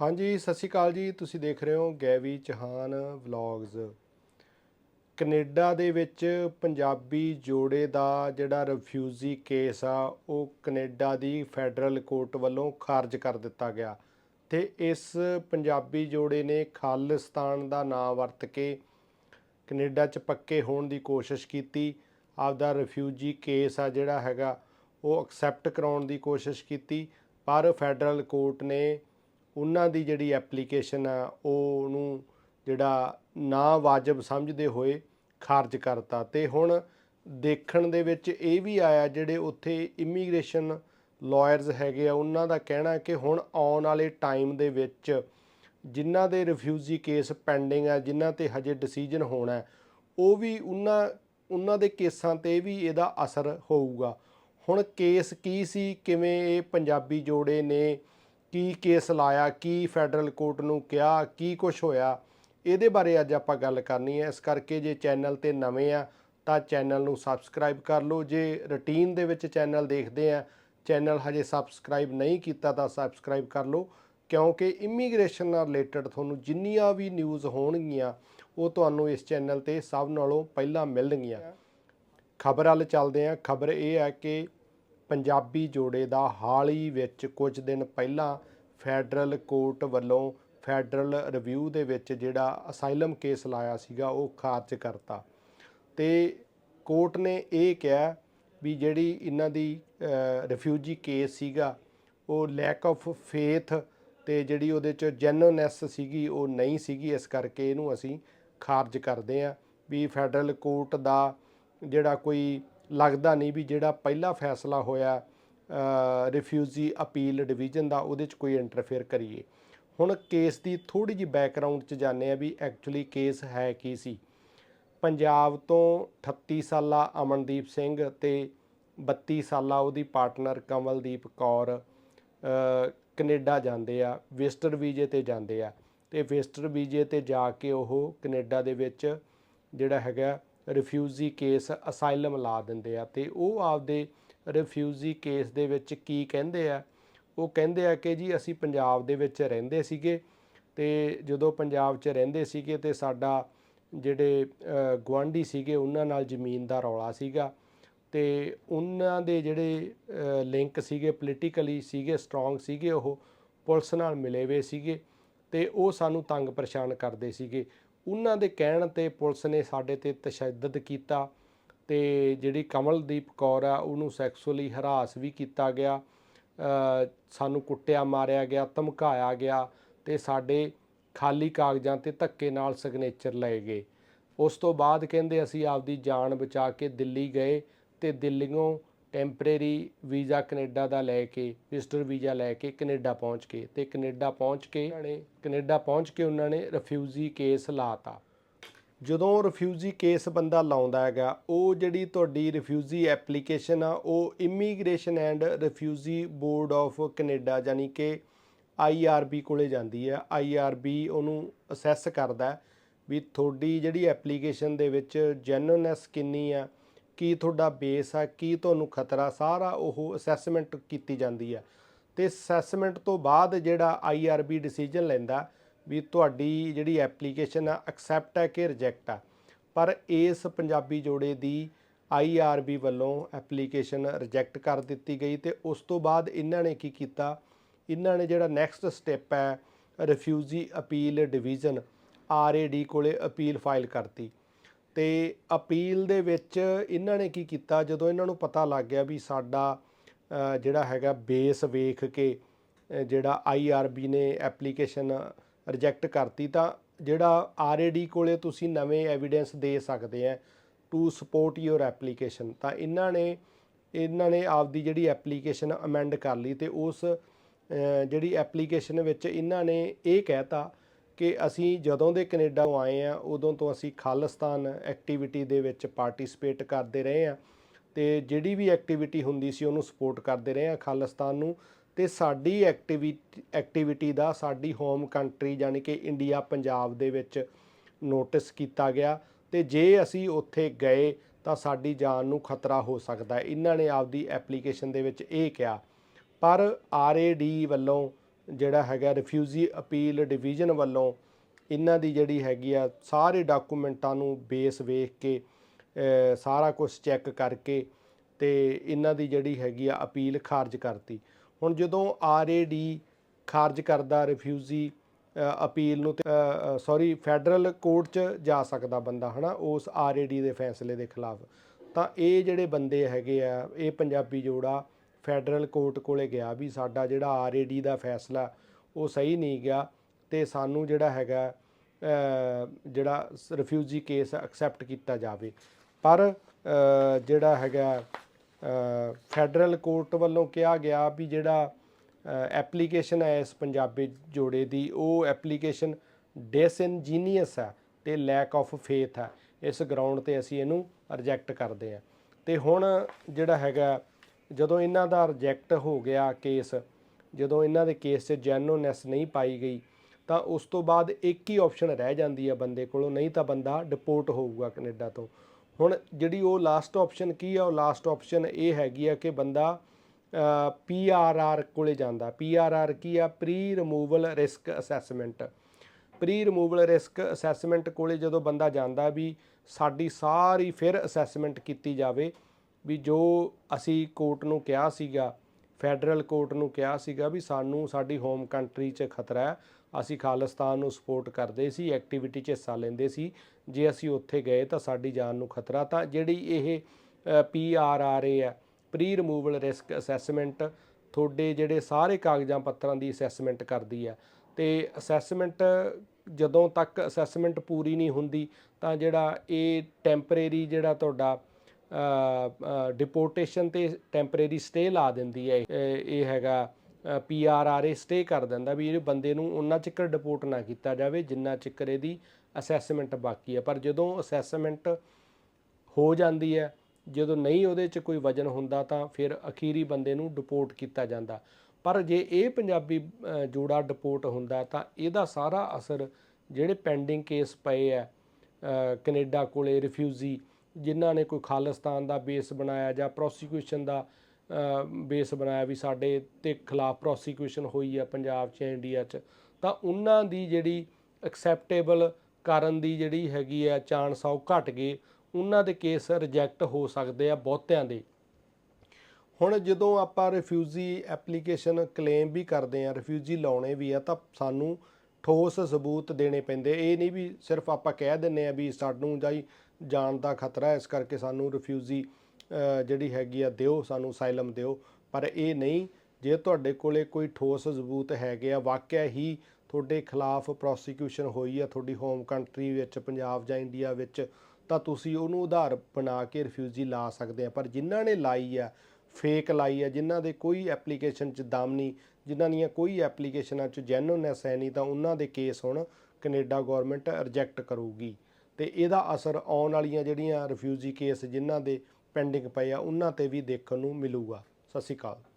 ਹਾਂਜੀ, ਸਤਿ ਸ਼੍ਰੀ ਅਕਾਲ ਜੀ। ਤੁਸੀਂ ਦੇਖ ਰਹੇ ਹੋ ਗੈਵੀ ਚਹਾਨ ਵਲੌਗਸ ਕੈਨੇਡਾ ਦੇ ਵਿੱਚ ਪੰਜਾਬੀ ਜੋੜੇ ਦਾ ਜਿਹੜਾ ਰਿਫਿਊਜੀ ਕੇਸ ਆ, ਉਹ ਕੈਨੇਡਾ ਦੀ ਫੈਡਰਲ ਕੋਰਟ ਵੱਲੋਂ ਖਾਰਜ ਕਰ ਦਿੱਤਾ ਗਿਆ। ਤੇ ਇਸ ਪੰਜਾਬੀ ਜੋੜੇ ਨੇ ਖਾਲਿਸਤਾਨ ਦਾ ਨਾਂ ਵਰਤ ਕੇ ਕੈਨੇਡਾ 'ਚ ਪੱਕੇ ਹੋਣ ਦੀ ਕੋਸ਼ਿਸ਼ ਕੀਤੀ। ਆਪਦਾ ਰਿਫਿਊਜੀ ਕੇਸ ਆ ਜਿਹੜਾ ਹੈਗਾ, ਉਹ ਐਕਸੈਪਟ ਕਰਾਉਣ ਦੀ ਕੋਸ਼ਿਸ਼ ਕੀਤੀ। ਪਰ ਫੈਡਰਲ ਕੋਰਟ ਨੇ ਉਹਨਾਂ ਦੀ ਜਿਹੜੀ ਐਪਲੀਕੇਸ਼ਨ ਆ ਉਹ ਉਹਨੂੰ ਜਿਹੜਾ ਨਾ ਵਾਜਬ ਸਮਝਦੇ ਹੋਏ ਖਾਰਜ ਕਰਤਾ। ਤੇ ਹੁਣ ਦੇਖਣ ਦੇ ਵਿੱਚ ਇਹ ਵੀ ਆਇਆ, ਜਿਹੜੇ ਉੱਥੇ ਇਮੀਗ੍ਰੇਸ਼ਨ ਲਾਇਰਸ ਹੈਗੇ ਆ, ਉਹਨਾਂ ਦਾ ਕਹਿਣਾ ਕਿ ਹੁਣ ਆਉਣ ਵਾਲੇ ਟਾਈਮ ਦੇ ਵਿੱਚ ਜਿਨ੍ਹਾਂ ਦੇ ਰਿਫਿਊਜੀ ਕੇਸ ਪੈਂਡਿੰਗ ਆ, ਜਿਨ੍ਹਾਂ ਤੇ ਹਜੇ ਡਿਸੀਜਨ ਹੋਣਾ ਉਹ ਵੀ ਉਹਨਾਂ ਉਹਨਾਂ ਦੇ ਕੇਸਾਂ ਤੇ ਵੀ ਇਹਦਾ ਅਸਰ ਹੋਊਗਾ। ਹੁਣ ਕੇਸ ਕੀ ਸੀ, ਕਿਵੇਂ ਇਹ ਪੰਜਾਬੀ ਜੋੜੇ ਨੇ ਕੀ ਕੇਸ ਲਾਇਆ, ਕੀ ਫੈਡਰਲ ਕੋਰਟ ਨੂੰ ਕਿਹਾ, ਕੀ ਕੁਝ ਹੋਇਆ, ਇਹਦੇ ਬਾਰੇ ਅੱਜ ਆਪਾਂ ਗੱਲ ਕਰਨੀ ਹੈ। ਇਸ ਕਰਕੇ ਜੇ ਚੈਨਲ ਤੇ ਨਵੇਂ ਆ, ਤਾਂ ਚੈਨਲ ਨੂੰ ਸਬਸਕ੍ਰਾਈਬ ਕਰ ਲਓ। ਜੇ ਰੁਟੀਨ ਦੇ ਵਿੱਚ ਚੈਨਲ ਦੇਖਦੇ ਆ, ਚੈਨਲ ਹਜੇ ਸਬਸਕ੍ਰਾਈਬ ਨਹੀਂ ਕੀਤਾ, ਤਾਂ ਸਬਸਕ੍ਰਾਈਬ ਕਰ ਲਓ। ਕਿਉਂਕਿ ਇਮੀਗ੍ਰੇਸ਼ਨ ਨਾਲ ਰਿਲੇਟਡ ਤੁਹਾਨੂੰ ਜਿੰਨੀਆਂ ਵੀ ਨਿਊਜ਼ ਹੋਣਗੀਆਂ, ਉਹ ਤੁਹਾਨੂੰ ਇਸ ਚੈਨਲ ਤੇ ਸਭ ਨਾਲੋਂ ਪਹਿਲਾਂ ਮਿਲਣਗੀਆਂ। ਖਬਰ ਵੱਲ ਚੱਲਦੇ ਹਾਂ ਖਬਰ ਇਹ ਹੈ ਕਿ ਪੰਜਾਬੀ ਜੋੜੇ ਦਾ ਹਾਲ ਹੀ ਵਿੱਚ ਕੁਝ ਦਿਨ ਪਹਿਲਾਂ ਫੈਡਰਲ ਕੋਰਟ ਵੱਲੋਂ ਫੈਡਰਲ ਰਿਵਿਊ ਦੇ ਵਿੱਚ ਜਿਹੜਾ ਅਸਾਈਲਮ ਕੇਸ ਲਾਇਆ ਸੀਗਾ, ਉਹ ਖਾਰਜ ਕਰਤਾ। ਤੇ ਕੋਰਟ ਨੇ ਇਹ ਕਿਹਾ ਵੀ ਜਿਹੜੀ ਇਹਨਾਂ ਦੀ ਰਿਫਿਊਜੀ ਕੇਸ ਸੀਗਾ, ਉਹ ਲੈਕ ਆਫ ਫੇਥ ਤੇ ਜਿਹੜੀ ਉਹਦੇ ਚ ਜੈਨੂਨੈਸ ਸੀਗੀ, ਉਹ ਨਹੀਂ ਸੀਗੀ। ਇਸ ਕਰਕੇ ਇਹਨੂੰ ਅਸੀਂ ਖਾਰਜ ਕਰਦੇ ਹਾਂ ਵੀ ਫੈਡਰਲ ਕੋਰਟ ਦਾ ਜਿਹੜਾ ਕੋਈ ਲੱਗਦਾ ਨਹੀਂ ਵੀ ਜਿਹੜਾ ਪਹਿਲਾ ਫੈਸਲਾ ਹੋਇਆ ਰਿਫਿਊਜੀ ਅਪੀਲ ਡਿਵੀਜ਼ਨ ਦਾ ਉਹਦੇ ਚ ਕੋਈ ਇੰਟਰਫੇਅਰ ਕਰੀਏ। ਹੁਣ ਕੇਸ ਦੀ ਥੋੜੀ ਜਿਹੀ ਬੈਕਗ੍ਰਾਉਂਡ ਚ ਜਾਣਦੇ ਆ ਵੀ ਐਕਚੁਅਲੀ ਕੇਸ ਹੈ ਕੀ ਸੀ। ਪੰਜਾਬ ਤੋਂ 38 ਸਾਲਾ ਅਮਨਦੀਪ ਸਿੰਘ ਤੇ 32 ਸਾਲਾ ਉਹਦੀ ਪਾਰਟਨਰ ਕਮਲਦੀਪ ਕੌਰ ਅ, ਕੈਨੇਡਾ ਜਾਂਦੇ ਆ ਵਿਜ਼ਟਰ ਵੀਜ਼ੇ ਤੇ ਜਾਂਦੇ ਆ। ਤੇ ਵਿਜ਼ਟਰ ਵੀਜ਼ੇ ਤੇ ਜਾ ਕੇ ਉਹ ਕੈਨੇਡਾ ਦੇ ਵਿੱਚ ਜਿਹੜਾ ਹੈਗਾ ਰਿਫਿਊਜੀ ਕੇਸ ਅਸਾਈਲਮ ਲਾ ਦਿੰਦੇ ਆ ਤੇ ਉਹ ਆਪਦੇ ਰਿਫਿਊਜੀ ਕੇਸ ਦੇ ਵਿੱਚ ਕੀ ਕਹਿੰਦੇ ਆ? ਉਹ ਕਹਿੰਦੇ ਆ ਕਿ ਜੀ ਅਸੀਂ ਪੰਜਾਬ ਦੇ ਵਿੱਚ ਰਹਿੰਦੇ ਸੀਗੇ ਤੇ ਜਦੋਂ ਪੰਜਾਬ 'ਚ ਰਹਿੰਦੇ ਸੀਗੇ ਤੇ ਸਾਡਾ ਜਿਹੜੇ ਅ, ਗੁਆਂਢੀ ਸੀਗੇ ਉਹਨਾਂ ਨਾਲ ਜ਼ਮੀਨ ਦਾ ਰੌਲਾ ਸੀਗਾ ਤੇ ਉਹਨਾਂ ਦੇ ਜਿਹੜੇ ਲਿੰਕ ਸੀਗੇ ਪੋਲੀਟੀਕਲੀ ਸੀਗੇ ਸਟਰੋਂਗ ਸੀਗੇ ਉਹ ਪੁਲਿਸ ਨਾਲ ਮਿਲੇ ਹੋਏ ਸੀਗੇ ਤੇ ਉਹ ਸਾਨੂੰ ਤੰਗ ਪਰੇਸ਼ਾਨ ਕਰਦੇ ਸੀਗੇ। ਉਹਨਾਂ ਦੇ ਕਹਿਣ ਤੇ ਪੁਲਿਸ ਨੇ ਸਾਡੇ ਤੇ ਤਸ਼ੱਦਦ ਕੀਤਾ ਤੇ ਜਿਹੜੀ ਕਮਲਦੀਪ ਕੌਰ ਆ, ਉਹਨੂੰ ਸੈਕਸੁਅਲੀ ਹਰਾਸ ਵੀ ਕੀਤਾ ਗਿਆ। ਸਾਨੂੰ ਕੁੱਟਿਆ, ਮਾਰਿਆ ਗਿਆ, ਧਮਕਾਇਆ ਗਿਆ ਤੇ ਸਾਡੇ ਖਾਲੀ ਕਾਗਜ਼ਾਂ ਤੇ ਧੱਕੇ ਨਾਲ ਸਿਗਨੇਚਰ ਲਏ ਗਏ। ਉਸ ਤੋਂ ਬਾਅਦ ਕਹਿੰਦੇ ਅਸੀਂ ਆਪਦੀ ਜਾਨ ਬਚਾ ਕੇ ਦਿੱਲੀ ਗਏ ਤੇ ਦਿੱਲੀੋਂ ਟੈਂਪਰੇਰੀ ਵੀਜ਼ਾ ਕੈਨੇਡਾ ਦਾ ਲੈ ਕੇ ਵਿਜ਼ਟਰ ਵੀਜ਼ਾ ਲੈ ਕੇ ਕੈਨੇਡਾ ਪਹੁੰਚ ਕੇ ਤੇ ਕੈਨੇਡਾ ਪਹੁੰਚ ਕੇ ਉਹਨਾਂ ਕੈਨੇਡਾ ਪਹੁੰਚ ਕੇ ਉਹਨਾਂ ਨੇ ਰਿਫਿਊਜੀ ਕੇਸ ਲਾਤਾ। ਜਦੋਂ ਰਿਫਿਊਜੀ ਕੇਸ ਬੰਦਾ ਲਾਉਂਦਾ ਹੈਗਾ, ਉਹ ਜਿਹੜੀ ਤੁਹਾਡੀ ਰਿਫਿਊਜੀ ਐਪਲੀਕੇਸ਼ਨ ਆ, ਉਹ immigration and refugee board of Canada ਯਾਨੀ ਕਿ ਆਈਆਰਬੀ ਕੋਲੇ ਜਾਂਦੀ ਹੈ। ਆਈਆਰਬੀ ਉਹਨੂੰ ਅਸੈਸ ਕਰਦਾ ਵੀ ਤੁਹਾਡੀ ਜਿਹੜੀ ਐਪਲੀਕੇਸ਼ਨ ਦੇ ਵਿੱਚ ਜੈਨੂਨੈਸ ਕਿੰਨੀ ਆ ਕੀ ਤੁਹਾਡਾ ਬੇਸ ਆ, ਕੀ ਤੁਹਾਨੂੰ ਖਤਰਾ, ਸਾਰਾ ਉਹ ਅਸੈਸਮੈਂਟ ਕੀਤੀ ਜਾਂਦੀ ਆ। ਤੇ ਅਸੈਸਮੈਂਟ ਤੋਂ ਬਾਅਦ ਜਿਹੜਾ ਆਈਆਰਬੀ ਡਿਸੀਜਨ ਲੈਂਦਾ ਵੀ ਤੁਹਾਡੀ ਜਿਹੜੀ ਐਪਲੀਕੇਸ਼ਨ ਆ ਐਕਸੈਪਟ ਹੈ ਕਿ ਰਿਜੈਕਟ ਆ। ਪਰ ਇਸ ਪੰਜਾਬੀ ਜੋੜੇ ਦੀ ਆਈਆਰਬੀ ਵੱਲੋਂ ਐਪਲੀਕੇਸ਼ਨ ਰਿਜੈਕਟ ਕਰ ਦਿੱਤੀ ਗਈ ਤੇ ਉਸ ਤੋਂ ਬਾਅਦ ਇਹਨਾਂ ਨੇ ਕੀ ਕੀਤਾ? ਇਹਨਾਂ ਨੇ ਜਿਹੜਾ ਨੈਕਸਟ ਸਟੈਪ ਹੈ ਰਿਫਿਊਜੀ ਅਪੀਲ ਡਿਵੀਜ਼ਨ ਆਰਏਡੀ ਕੋਲੇ ਅਪੀਲ ਫਾਈਲ ਕਰਤੀ। ਤੇ ਅਪੀਲ ਦੇ ਵਿੱਚ ਇਹਨਾਂ ਨੇ ਕੀ ਕੀਤਾ? ਜਦੋਂ ਇਹਨਾਂ ਨੂੰ ਪਤਾ ਲੱਗ ਗਿਆ ਵੀ ਸਾਡਾ ਜਿਹੜਾ ਹੈਗਾ ਬੇਸ ਵੇਖ ਕੇ ਅ, ਜਿਹੜਾ ਆਈਆਰਬੀ ਨੇ ਐਪਲੀਕੇਸ਼ਨ ਰਿਜੈਕਟ ਕਰਤੀ ਤਾਂ ਜਿਹੜਾ ਆਰਏਡੀ ਕੋਲੇ ਤੁਸੀਂ ਨਵੇਂ ਐਵੀਡੈਂਸ ਦੇ ਸਕਦੇ ਆ ਟੂ ਸਪੋਰਟ ਯੋਰ ਐਪਲੀਕੇਸ਼ਨ। ਤਾਂ ਇਹਨਾਂ ਨੇ ਇਹਨਾਂ ਨੇ ਆਪਦੀ ਜਿਹੜੀ ਐਪਲੀਕੇਸ਼ਨ ਅਮੈਂਡ ਕਰ ਲਈ ਤੇ ਉਸ ਜਿਹੜੀ ਐਪਲੀਕੇਸ਼ਨ ਵਿੱਚ ਇਹਨਾਂ ਨੇ ਇਹ ਕਹਿਤਾ ਕਿ ਅਸੀਂ ਜਦੋਂ ਦੇ ਕੈਨੇਡਾ ਆਏ ਆ, ਉਦੋਂ ਤੋਂ ਅਸੀਂ ਖਾਲਿਸਤਾਨ ਐਕਟੀਵਿਟੀ ਦੇ ਵਿੱਚ ਪਾਰਟਿਸਿਪੇਟ ਕਰਦੇ ਰਹੇ ਆ ਤੇ ਜਿਹੜੀ ਵੀ ਐਕਟੀਵਿਟੀ ਹੁੰਦੀ ਸੀ ਉਹਨੂੰ ਸਪੋਰਟ ਕਰਦੇ ਰਹੇ ਆ ਖਾਲਿਸਤਾਨ ਨੂੰ ਤੇ ਸਾਡੀ ਐਕਟੀਵਿਟੀ ਐਕਟੀਵਿਟੀ ਦਾ ਸਾਡੀ ਹੋਮ ਕੰਟਰੀ ਯਾਨੀ ਕਿ ਇੰਡੀਆ ਪੰਜਾਬ ਦੇ ਵਿੱਚ ਨੋਟਿਸ ਕੀਤਾ ਗਿਆ ਤੇ ਜੇ ਅਸੀਂ ਉੱਥੇ ਗਏ ਤਾਂ ਸਾਡੀ ਜਾਨ ਨੂੰ ਖਤਰਾ ਹੋ ਸਕਦਾ। ਹੈ ਇਹਨਾਂ ਨੇ ਆਪਦੀ ਐਪਲੀਕੇਸ਼ਨ ਦੇ ਵਿੱਚ ਇਹ ਕਿਹਾ। ਪਰ ਆਰਏਡੀ ਵੱਲੋਂ ਜਿਹੜਾ ਹੈਗਾ ਰਿਫਿਊਜੀ ਅਪੀਲ ਡਿਵੀਜ਼ਨ ਵੱਲੋਂ ਇਹਨਾਂ ਦੀ ਜਿਹੜੀ ਹੈਗੀ ਆ, ਸਾਰੇ ਡਾਕੂਮੈਂਟਾਂ ਨੂੰ ਬੇਸ ਵੇਖ ਕੇ ਸਾਰਾ ਕੁਝ ਚੈੱਕ ਕਰਕੇ ਤੇ ਇਹਨਾਂ ਦੀ ਜਿਹੜੀ ਹੈਗੀ ਆ ਅਪੀਲ ਖਾਰਜ ਕਰਤੀ। ਹੁਣ ਜਦੋਂ ਆਰਏਡੀ ਖਾਰਜ ਕਰਦਾ ਰਿਫਿਊਜੀ ਅਪੀਲ ਨੂੰ ਸੌਰੀ, ਫੈਡਰਲ ਕੋਰਟ 'ਚ ਜਾ ਸਕਦਾ ਬੰਦਾ, ਹਨਾ, ਉਸ ਆਰਏਡੀ ਦੇ ਫੈਸਲੇ ਦੇ ਖਿਲਾਫ, ਤਾਂ ਇਹ ਜਿਹੜੇ ਬੰਦੇ ਹੈਗੇ ਆ, ਇਹ ਪੰਜਾਬੀ ਜੋੜਾ ਫੈਡਰਲ ਕੋਰਟ ਕੋਲੇ ਗਿਆ ਵੀ ਸਾਡਾ ਜਿਹੜਾ ਆਰਏਡੀ ਦਾ ਫੈਸਲਾ, ਉਹ ਸਹੀ ਨਹੀਂ ਗਿਆ ਤੇ ਸਾਨੂੰ ਜਿਹੜਾ ਹੈਗਾ ਜਿਹੜਾ ਰਿਫਿਊਜੀ ਕੇਸ ਐਕਸੈਪਟ ਕੀਤਾ ਜਾਵੇ। ਪਰ ਜਿਹੜਾ ਹੈਗਾ ਫੈਡਰਲ ਕੋਰਟ ਵੱਲੋਂ ਕਿਹਾ ਗਿਆ ਵੀ ਜਿਹੜਾ ਐਪਲੀਕੇਸ਼ਨ ਹੈ ਇਸ ਪੰਜਾਬੀ ਜੋੜੇ ਦੀ, ਉਹ ਐਪਲੀਕੇਸ਼ਨ ਡਿਸਇਨਜੀਨੀਅਸ ਹੈ ਤੇ ਲੈਕ ਆਫ ਫੇਥ ਹੈ। ਇਸ ਗਰਾਊਂਡ ਤੇ ਅਸੀਂ ਇਹਨੂੰ ਰਿਜੈਕਟ ਕਰਦੇ ਹਾਂ। ਤੇ ਹੁਣ ਜਿਹੜਾ ਹੈਗਾ ਜਦੋਂ ਇਹਨਾਂ ਦਾ ਰਿਜੈਕਟ ਹੋ ਗਿਆ ਕੇਸ ਜਦੋਂ ਇਹਨਾਂ ਦੇ ਕੇਸ 'ਚ ਜੈਨੂਨੈਸ ਨਹੀਂ ਪਾਈ ਗਈ, ਤਾਂ ਉਸ ਤੋਂ ਬਾਅਦ ਇੱਕ ਹੀ ਆਪਸ਼ਨ ਰਹਿ ਜਾਂਦੀ ਆ ਬੰਦੇ ਕੋਲੋਂ, ਨਹੀਂ ਤਾਂ ਬੰਦਾ ਡਿਪੋਰਟ ਹੋਊਗਾ ਕੈਨੇਡਾ ਤੋਂ। ਹੁਣ ਜਿਹੜੀ ਉਹ ਲਾਸਟ ਆਪਸ਼ਨ ਕੀ ਆ, ਉਹ ਲਾਸਟ ਆਪਸ਼ਨ ਇਹ ਹੈਗੀ ਆ ਕਿ ਬੰਦਾ ਪੀਆਰਆਰ ਕੋਲੇ ਜਾਂਦਾ। ਪੀਆਰਆਰ ਕੀ ਆ? Pre removal risk assessment pre removal risk assessment ਕੋਲੇ ਜਦੋਂ ਬੰਦਾ ਜਾਂਦਾ ਵੀ ਸਾਡੀ ਸਾਰੀ ਫਿਰ ਅਸੈਸਮੈਂਟ ਕੀਤੀ ਜਾਵੇ ਵੀ ਜੋ ਅਸੀਂ ਕੋਰਟ ਨੂੰ ਕਿਹਾ ਸੀਗਾ, ਫੈਡਰਲ ਕੋਰਟ ਨੂੰ ਕਿਹਾ ਸੀਗਾ ਵੀ ਸਾਨੂੰ ਸਾਡੀ ਹੋਮ ਕੰਟਰੀ 'ਚ ਖਤਰਾ ਹੈ, ਅਸੀਂ ਖਾਲਿਸਤਾਨ ਨੂੰ ਸਪੋਰਟ ਕਰਦੇ ਸੀ, ਐਕਟੀਵਿਟੀ 'ਚ ਹਿੱਸਾ ਲੈਂਦੇ ਸੀ, ਜੇ ਅਸੀਂ ਉੱਥੇ ਗਏ ਤਾਂ ਸਾਡੀ ਜਾਨ ਨੂੰ ਖਤਰਾ ਤਾਂ ਜਿਹੜੀ ਇਹ ਪੀ ਆਰ ਆਰ ਏ ਹੈ, ਪ੍ਰੀ ਰਿਮੂਵਲ ਰਿਸਕ ਅਸੈਸਮੈਂਟ ਤੁਹਾਡੇ ਜਿਹੜੇ ਸਾਰੇ ਕਾਗਜ਼ਾਂ ਪੱਤਰਾਂ ਦੀ ਅਸੈਸਮੈਂਟ ਕਰਦੀ ਹੈ, ਤੇ ਅਸੈਸਮੈਂਟ ਜਦੋਂ ਤੱਕ ਅਸੈਸਮੈਂਟ ਪੂਰੀ ਨਹੀਂ ਹੁੰਦੀ ਤਾਂ ਜਿਹੜਾ ਇਹ ਟੈਂਪਰੇਰੀ ਜਿਹੜਾ ਤੁਹਾਡਾ ਡਿਪੋਰਟੇਸ਼ਨ ਤੇ ਟੈਂਪਰੇਰੀ ਸਟੇ ਲਾ ਦਿੰਦੀ ਹੈ। ਇਹ- ਇਹ ਹੈਗਾ ਪੀਆਰਆਰਏ ਸਟੇ ਕਰ ਦਿੰਦਾ ਵੀ ਇਹ ਬੰਦੇ ਨੂੰ ਉਹਨਾਂ ਚਿਕਰ ਡਿਪੋਰਟ ਨਾ ਕੀਤਾ ਜਾਵੇ ਜਿੰਨਾ ਚਿਕਰ ਇਹਦੀ ਅਸੈਸਮੈਂਟ ਬਾਕੀ ਹੈ। ਪਰ ਜਦੋਂ ਅਸੈਸਮੈਂਟ ਹੋ ਜਾਂਦੀ ਹੈ ਜਦੋਂ ਨਹੀਂ ਉਹਦੇ 'ਚ ਕੋਈ ਵਜਨ ਹੁੰਦਾ ਤਾਂ ਫਿਰ ਅਖੀਰੀ ਬੰਦੇ ਨੂੰ ਡਿਪੋਰਟ ਕੀਤਾ ਜਾਂਦਾ। ਪਰ ਜੇ ਇਹ ਪੰਜਾਬੀ ਜੋੜਾ ਡਿਪੋਰਟ ਹੁੰਦਾ ਤਾਂ ਇਹਦਾ ਸਾਰਾ ਅਸਰ ਜਿਹੜੇ ਪੈਂਡਿੰਗ ਕੇਸ ਪਏ ਆ ਅ, ਕੈਨੇਡਾ ਕੋਲੇ ਰਿਫਿਊਜੀ ਜਿਨ੍ਹਾਂ ਨੇ ਕੋਈ ਖਾਲਿਸਤਾਨ ਦਾ ਬੇਸ ਬਣਾਇਆ ਜਾਂ ਪ੍ਰੋਸੀਕਿਊਸ਼ਨ ਦਾ ਬੇਸ ਬਣਾਇਆ ਵੀ ਸਾਡੇ ਤੇ ਖਿਲਾਫ ਪ੍ਰੋਸੀਕਿਊਸ਼ਨ ਹੋਈ ਆ ਪੰਜਾਬ 'ਚ ਇੰਡੀਆ 'ਚ, ਤਾਂ ਉਹਨਾਂ ਦੀ ਜਿਹੜੀ ਐਕਸੈਪਟੇਬਲ ਕਰਨ ਦੀ ਜਿਹੜੀ ਹੈਗੀ ਆ ਚਾਂਸ ਆ ਉਹ ਘਟ ਗਏ। ਉਹਨਾਂ ਦੇ ਕੇਸ ਰਿਜੈਕਟ ਹੋ ਸਕਦੇ ਆ ਬਹੁਤਿਆਂ ਦੇ। ਹੁਣ ਜਦੋਂ ਆਪਾਂ ਰਿਫਿਊਜੀ ਐਪਲੀਕੇਸ਼ਨ ਕਲੇਮ ਵੀ ਕਰਦੇ ਆ ਰਿਫਿਊਜੀ ਲਾਉਣੇ ਵੀ ਆ, ਤਾਂ ਸਾਨੂੰ ਠੋਸ ਸਬੂਤ ਦੇਣੇ ਪੈਂਦੇ। ਇਹ ਨਹੀਂ ਵੀ ਸਿਰਫ ਆਪਾਂ ਕਹਿ ਦਿੰਨੇ ਆ ਵੀ ਸਾਨੂੰ ਜਾਈ ਜਾਣ ਦਾ ਖਤਰਾ ਹੈ। ਇਸ ਕਰਕੇ ਸਾਨੂੰ ਰਿਫਿਊਜੀ ਜਿਹੜੀ ਹੈਗੀ ਆ, ਦਿਓ, ਸਾਨੂੰ ਸਾਈਲਮ ਦਿਓ। ਪਰ ਇਹ ਨਹੀਂ, ਜੇ ਤੁਹਾਡੇ ਕੋਲੇ ਕੋਈ ਠੋਸ ਸਬੂਤ ਹੈਗੇ ਆ, ਵਾਕਿਆ ਹੀ ਤੁਹਾਡੇ ਖਿਲਾਫ ਪ੍ਰੋਸੀਕਿਊਸ਼ਨ ਹੋਈ ਆ, ਤੁਹਾਡੀ ਹੋਮ ਕੰਟਰੀ ਵਿੱਚ, ਪੰਜਾਬ ਜਾਂ ਇੰਡੀਆ ਵਿੱਚ, ਤਾਂ ਤੁਸੀਂ ਉਹਨੂੰ ਆਧਾਰ ਬਣਾ ਕੇ ਰਿਫਿਊਜੀ ਲਾ ਸਕਦੇ ਆ। ਪਰ ਜਿਨ੍ਹਾਂ ਨੇ ਲਾਈ ਆ ਫੇਕ ਲਾਈ ਆ, ਜਿਨ੍ਹਾਂ ਦੇ ਕੋਈ ਐਪਲੀਕੇਸ਼ਨ 'ਚ ਦਮ ਨਹੀਂ, ਜਿਨ੍ਹਾਂ ਦੀਆਂ ਕੋਈ ਐਪਲੀਕੇਸ਼ਨਾਂ 'ਚ ਜੈਨੂਨੈਸ ਹੈ ਨਹੀਂ, ਤਾਂ ਉਹਨਾਂ ਦੇ ਕੇਸ ਹੁਣ ਕੈਨੇਡਾ ਗਵਰਨਮੈਂਟ ਰਿਜੈਕਟ ਕਰੂਗੀ। ਤੇ ਇਹਦਾ ਅਸਰ ਆਉਣ ਵਾਲੀਆਂ ਜਿਹੜੀਆਂ ਰਿਫਿਊਜੀ ਕੇਸ ਜਿਨ੍ਹਾਂ ਦੇ ਪੈਂਡਿੰਗ ਪਏ ਆ, ਉਹਨਾਂ ਤੇ ਵੀ ਦੇਖਣ ਨੂੰ ਮਿਲੂਗਾ। ਸਤਿ ਸ਼੍ਰੀ ਅਕਾਲ।